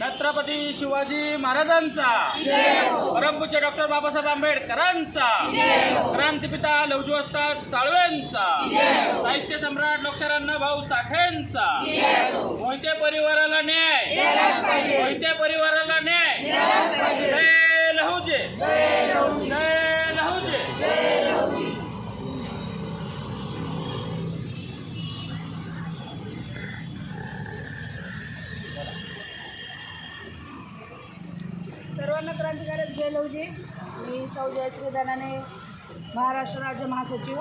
छत्रपती शिवाजी महाराजांचा. परमपूज्य डॉक्टर बाबासाहेब आंबेडकरांचा. क्रांतीपिता लवजुवस्ताद साळवेंचा. साहित्य सम्राट लोकशाहीरांना भाऊ साठेंचा. मोहिते परिवाराला न्याय. मोहिते परिवाराला न्याय. जय लहुजे. जय लहुजे. सर्वांना क्रांतिकारक जय लवजी मी सौ जयश्री दानाने महाराष्ट्र राज्य महासचिव.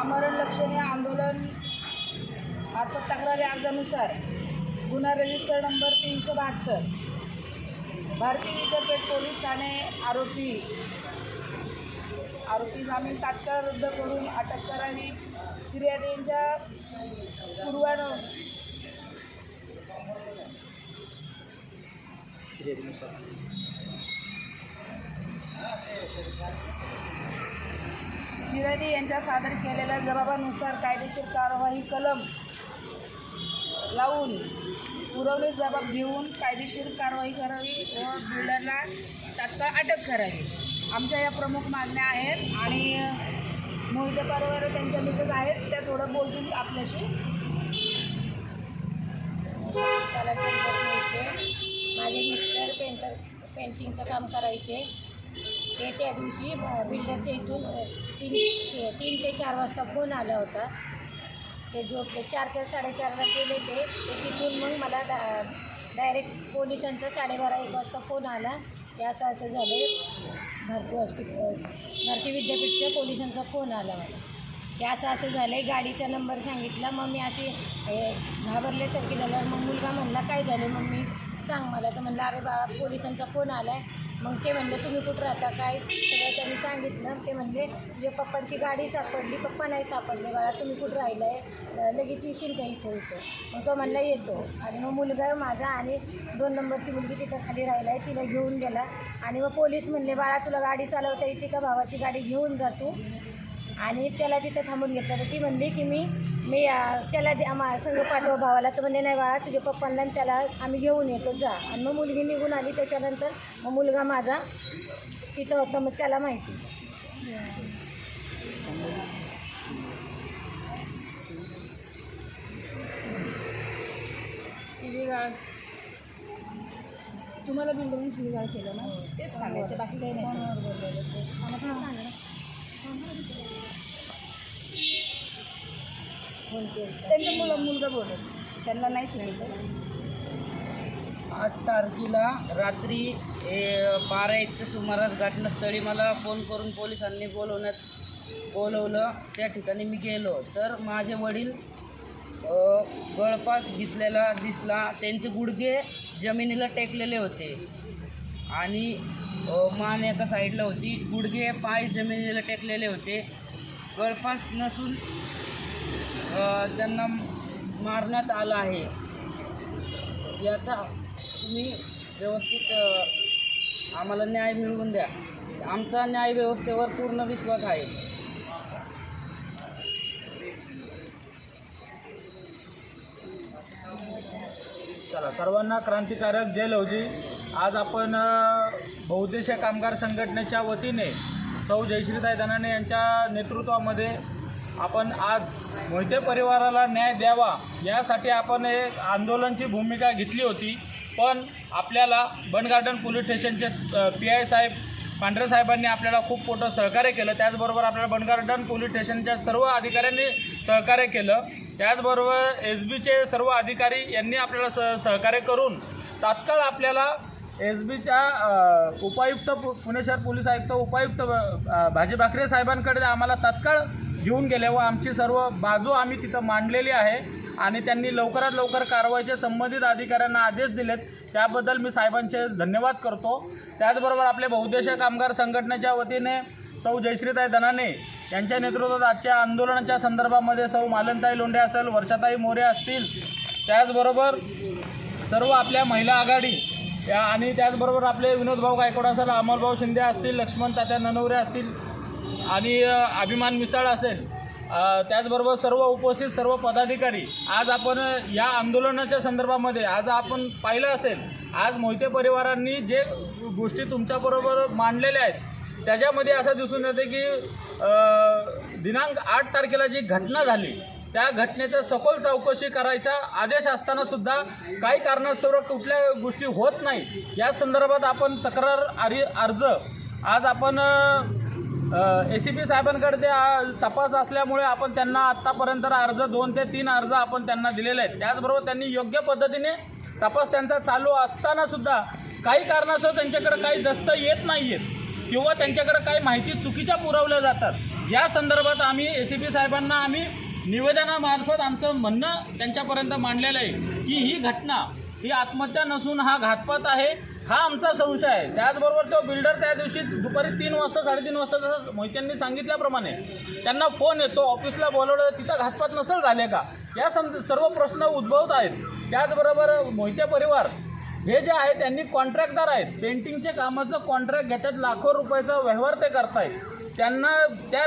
आमरण लक्षणीय आंदोलन मार्फत तक्रारी अर्जानुसार गुन्हा रजिस्टर नंबर तीनशे बहात्तर. भारतीय विद्यापीठ पोलीस ठाणे आरोपी आरोपी जामीन तात्काळ रद्द करून अटक करावी फिर्यादींच्या पूर्वानं फिर्यादी यांच्या सादर केलेल्या जबाबानुसार कायदेशीर कारवाई कलम लावून पुरवणी जबाब घेऊन कायदेशीर कारवाई करावी व बिल्डरला तात्काळ अटक करावी. आमच्या या प्रमुख मागण्या आहेत आणि मोहिते परिवार त्यांच्या मिसेस आहेत त्या थोडं बोलतील आपल्याशी. माझे मिस्टर पेंटर पेंटिंगचं काम करायचे. ते त्या दिवशी बिल्डरच्या इथून तीन ते- तीन ते चार वाजता फोन आला होता. ते झोपले. चार ते साडेचारला गेले ते. तिथून मग मला डा डायरेक्ट पोलिसांचा साडेबारा एक वाजता फोन आला. ते असं असं झालं. भारती हॉस्पिटल भारती विद्यापीठच्या पोलिसांचा फोन आला मला ते असं असं झालं. आहे गाडीचा नंबर सांगितला. मग मी अशी घाबरल्यासारखी झाल्यावर मग मुलगा म्हणला काय झालं मग मी सांग मला. तर म्हणलं अरे बाबा पोलिसांचा फोन आला आहे मग ते म्हणले तुम्ही कुठं राहता? काय? सगळं त्यांनी सांगितलं. ते म्हणले तुझ्या पप्पांची गाडी सापडली. पप्पा नाही सापडले. बाळा तुम्ही कुठं राहिलं आहे लगेच येशील का इथं इथं? मग तो म्हणला येतो. आणि मग मुलगा माझा आणि दोन नंबरची मुलगी तिथं खाली राहिला आहे तिला घेऊन गेला. आणि मग पोलीस म्हणले बाळा तुला गाडी चालवता येते का? भावाची गाडी घेऊन जा तू. आणि त्याला तिथं थांबून घेतलं. तर ती म्हणली की मी मी त्याला द्या मा संघ पाठवा भावाला. तर म्हणजे नाही बाळा तुझ्या पप्पांना आणि त्याला आम्ही घेऊन येतो जा. आणि मग मुलगी निघून आली. त्याच्यानंतर मग मुलगा माझा तिथं होता. मग त्याला माहिती. शिवीगाळ. तुम्हाला बिल्डिंग शिवीगाळ केलं ना? तेच सांगायचं. बाकी काही नाही सांगायचं. त्यांचा मुलं मुलगा बोलत त्यांना नाही सांगितलं. आठ तारखेला रात्री ए, बारा एकच्या सुमारास घटनास्थळी मला फोन करून पोलिसांनी बोलवण्यात बोलवलं. त्या ठिकाणी मी गेलो. तर माझे वडील अ, गळफास घेतलेला दिसला. त्यांचे गुडघे जमिनीला टेकलेले होते. आणि अ, मान एका साईडला होती. गुडघे पाय जमिनीला टेकलेले होते. गळफास नसून त्यांना मारण्यात आलं आहे. याचा तुम्ही व्यवस्थित आम्हाला न्याय मिळवून द्या. आमचा न्याय व्यवस्थेवर पूर्ण विश्वास आहे. चला सर्वांना क्रांतिकारक जय लवजी आज आपण बहुदेशीय कामगार संघटनेच्या वतीने सौ जयश्रीताई दनाने यांच्या नेतृत्वामध्ये आपण आज मोहिते परिवाराला न्याय द्यावा यासाठी आपण एक आंदोलनची भूमिका घेतली होती. पण आपल्याला बन गार्डन पोलीस स्टेशनचे पी आय साहेब पांढरे साहेबांनी आपल्याला खूप मोठं सहकार्य केलं. त्याचबरोबर आपल्याला बनगार्डन पोलीस स्टेशनच्या सर्व अधिकाऱ्यांनी सहकार्य केलं. त्याचबरोबर एस बीचे सर्व अधिकारी यांनी आपल्याला स सहकार्य करून तात्काळ आपल्याला एस बीच्या उपायुक्त पु पुणे शहर पोलीस आयुक्त उपायुक्त भाजी भाकरे साहेबांकडे आम्हाला तात्काळ घेऊन गेले व आमची सर्व बाजू आम्ही तिथं मांडलेली आहे आणि त्यांनी लवकरात लवकर कारवाईचे संबंधित अधिकाऱ्यांना आदेश दिलेत. त्याबद्दल मी साहेबांचे धन्यवाद करतो. त्याचबरोबर आपले बहुद्देशीय कामगार संघटनेच्या वतीने सौ जयश्रीताई धनाने यांच्या नेतृत्वात आजच्या आंदोलनाच्या संदर्भामध्ये सौ मालनताई लोंढे असेल वर्षाताई मोरे असतील त्याचबरोबर सर्व आपल्या महिला आघाडी या आणि त्याचबरोबर आपले विनोदभाऊ गायकवाड असेल अमोलभाऊ शिंदे असतील लक्ष्मण तात्या ननवरे असतील आणि अभिमान मिसाळ असेल त्याचबरोबर सर्व उपस्थित सर्व पदाधिकारी आज आपण या आंदोलनाच्या संदर्भामध्ये आज आपण पाहिलं असेल आज मोहिते परिवारांनी जे गोष्टी तुमच्याबरोबर मांडलेल्या आहेत त्याच्यामध्ये असं दिसून येते की दिनांक आठ तारखेला जी घटना झाली त्या घटनेचा सखोल चौकशी करायचा आदेश असताना सुद्धा काही कारणास्तव कुठल्या गोष्टी होत नाही. या संदर्भात आपण तक्रार आरी अर्ज आज आपण ए सी पी साहेबांकडे ते तपास असल्यामुळे आपण त्यांना आत्तापर्यंत अर्ज दोन ते तीन अर्ज आपण त्यांना दिलेले आहेत. त्याचबरोबर त्यांनी योग्य पद्धतीने तपास त्यांचा चालू असतानासुद्धा काही कारणास्तव त्यांच्याकडे काही दस्त येत नाही आहेत किंवा त्यांच्याकडे काही माहिती चुकीच्या पुरवल्या जातात. या संदर्भात आम्ही ए सी पी साहेबांना आम्ही निवेदनामार्फत आमचं म्हणणं त्यांच्यापर्यंत मांडलेलं आहे की ही घटना ही आत्महत्या नसून हा घातपात आहे. हा आमचा संशय आहे. त्याचबरोबर तो बिल्डर त्या दिवशी दुपारी तीन वाजता साडेतीन वाजता जसं मोहित्यांनी सांगितल्याप्रमाणे त्यांना फोन येतो ऑफिसला बोलवलं तिथं घातपात नसेल झाले का? या सं सर्व प्रश्न उद्भवत आहेत. त्याचबरोबर मोहिते परिवार हे जे आहे त्यांनी कॉन्ट्रॅक्टदार आहेत. पेंटिंगचे कामाचं कॉन्ट्रॅक्ट घेतात लाखो रुपयाचा व्यवहार ते करतायत. त्यांना त्या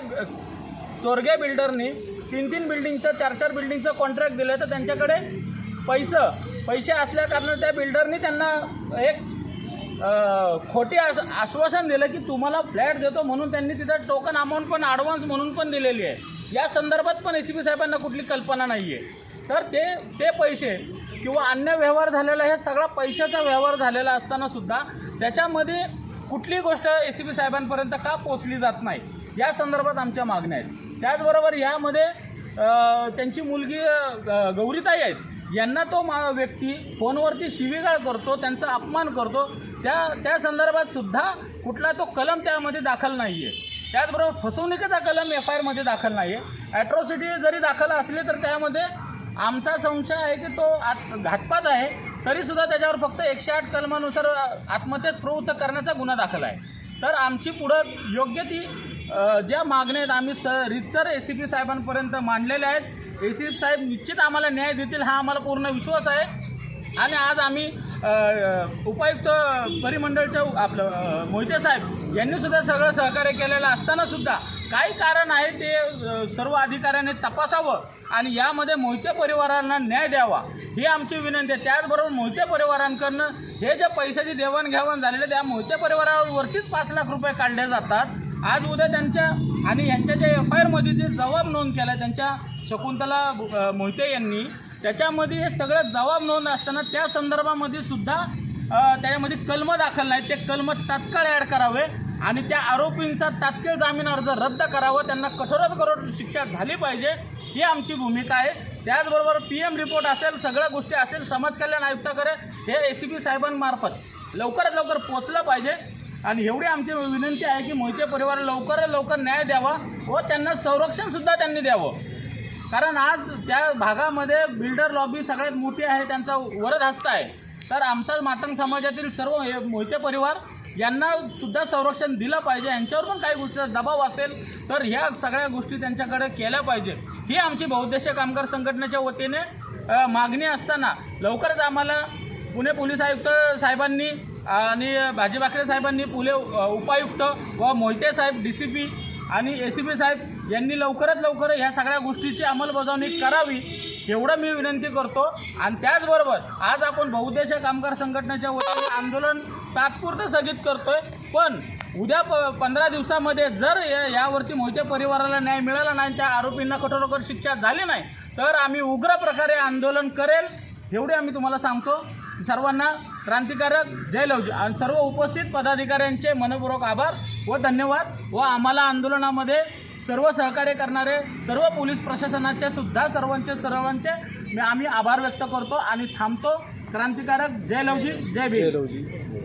चोरगे बिल्डरनी तीन तीन बिल्डिंगचं चार चार बिल्डिंगचं कॉन्ट्रॅक्ट दिलं तर त्यांच्याकडे पैसं पैसे असल्याकारणानं त्या बिल्डरनी त्यांना एक खोटे आश आश्वासन दिलं की तुम्हाला फ्लॅट देतो म्हणून त्यांनी तिथं टोकन अमाऊंट पण ॲडव्हान्स म्हणून पण दिलेली आहे. या संदर्भात पण ए सी पी साहेबांना कुठली कल्पना नाही आहे तर ते ते पैसे किंवा अन्य व्यवहार झालेला हे सगळा पैशाचा व्यवहार झालेला असताना सुद्धा त्याच्यामध्ये कुठली गोष्ट ए सी पी साहेबांपर्यंत का पोचली जात नाही या संदर्भात आमच्या मागण्या आहेत. त्याचबरोबर यामध्ये त्यांची मुलगी गौरीताई आहेत. यांना तो मा व्यक्ती फोनवरती शिवीगाळ करतो त्यांचा अपमान करतो. त्या त्या संदर्भात सुद्धा कुठला तो कलम त्यामध्ये दाखल नाही आहे त्याचबरोबर फसवणुकीचा कलम एफ आय आरमध्ये दाखल नाही आहे ॲट्रॉसिटी जरी दाखल असली तर त्यामध्ये आमचा संशय आहे की तो आत घातपात आहे. तरीसुद्धा त्याच्यावर फक्त एकशे आठ कलमानुसार आत्महत्येस प्रवृत्त करण्याचा गुन्हा दाखल आहे. तर आमची पुढं योग्य ती ज्या मागण्या आहेत आम्ही स रितसर ए सी पी साहेबांपर्यंत मांडलेल्या आहेत. ए सी साहेब निश्चित आम्हाला न्याय देतील हा आम्हाला पूर्ण विश्वास आहे. आणि आज आम्ही उपायुक्त परिमंडळच्या आपलं मोहिते साहेब यांनीसुद्धा सगळं सहकार्य केलेलं असतानासुद्धा काही कारण आहे ते सर्व अधिकाऱ्यांनी तपासावं आणि यामध्ये मोहिते परिवारांना न्याय द्यावा ही आमची विनंती आहे. त्याचबरोबर मोहिते परिवारांकडनं हे जे पैशाची देवाणघेवाण झालेले त्या मोहिते परिवारावरतीच पाच लाख रुपये काढले जातात. आज उद्या त्यांच्या आणि यांच्या ज्या एफ आय आरमध्ये जे जबाब नोंद केला त्यांच्या शकुंतला मोहिते यांनी त्याच्यामध्ये हे सगळं जबाब नोंद असताना त्या संदर्भामध्ये सुद्धा त्याच्यामध्ये कलम दाखल नाही ते कलम तात्काळ ॲड करावे आणि त्या आरोपींचा तात्काळ जामीन अर्ज रद्द करावा. त्यांना कठोरात कठोर शिक्षा झाली पाहिजे ही आमची भूमिका आहे. त्याचबरोबर पी एम रिपोर्ट असेल सगळ्या गोष्टी असेल समाज कल्याण आयुक्ताकडे हे ए सी पी साहेबांमार्फत लवकरात लवकर पोचलं पाहिजे. आणि एवढी आमची विनंती आहे की मोहिते परिवार लवकरात लवकर न्याय द्यावा व त्यांना संरक्षणसुद्धा त्यांनी द्यावं. कारण आज त्या भागामध्ये बिल्डर लॉबी सगळ्यात मोठी आहे त्यांचा वरद हस्त आहे. तर आमचा मातंग समाजातील सर्व हे मोहिते परिवार यांना सुद्धा संरक्षण दिलं पाहिजे. यांच्यावर पण काही गोष्टीचा दबाव असेल तर ह्या सगळ्या गोष्टी त्यांच्याकडे केल्या पाहिजे. ही आमची बहुद्देशीय कामगार संघटनेच्या वतीने मागणी असताना लवकरच आम्हाला पुणे पोलीस आयुक्त साहेबांनी आणि भाजी भाकरे साहेबांनी पुले उपायुक्त व मोहिते साहेब डी सी पी आणि ए सी पी साहेब यांनी लवकरात लवकर ह्या सगळ्या गोष्टीची अंमलबजावणी करावी एवढं मी विनंती करतो. आणि त्याचबरोबर आज आपण बहुद्देशीय कामगार संघटनेच्या वतीने आंदोलन तात्पुरतं स्थगित करतो आहे पण उद्या प पंधरा दिवसामध्ये जर यावरती मोहिते परिवाराला न्याय मिळाला नाही त्या आरोपींना कठोरकर शिक्षा झाली नाही तर आम्ही उग्र प्रकारे आंदोलन करेल एवढे आम्ही तुम्हाला सांगतो. सर्वांना क्रांतिकारक जय लवजी. आणि सर्व उपस्थित पदाधिकाऱ्यांचे मनपूर्वक आभार व धन्यवाद व आम्हाला आंदोलनामध्ये सर्व सहकार्य करणारे सर्व पोलीस प्रशासनाचे सुद्धा सर्वांचे सर्वांचे मी आम्ही आभार व्यक्त करतो आणि थांबतो. क्रांतिकारक जय लवजी जय भीम.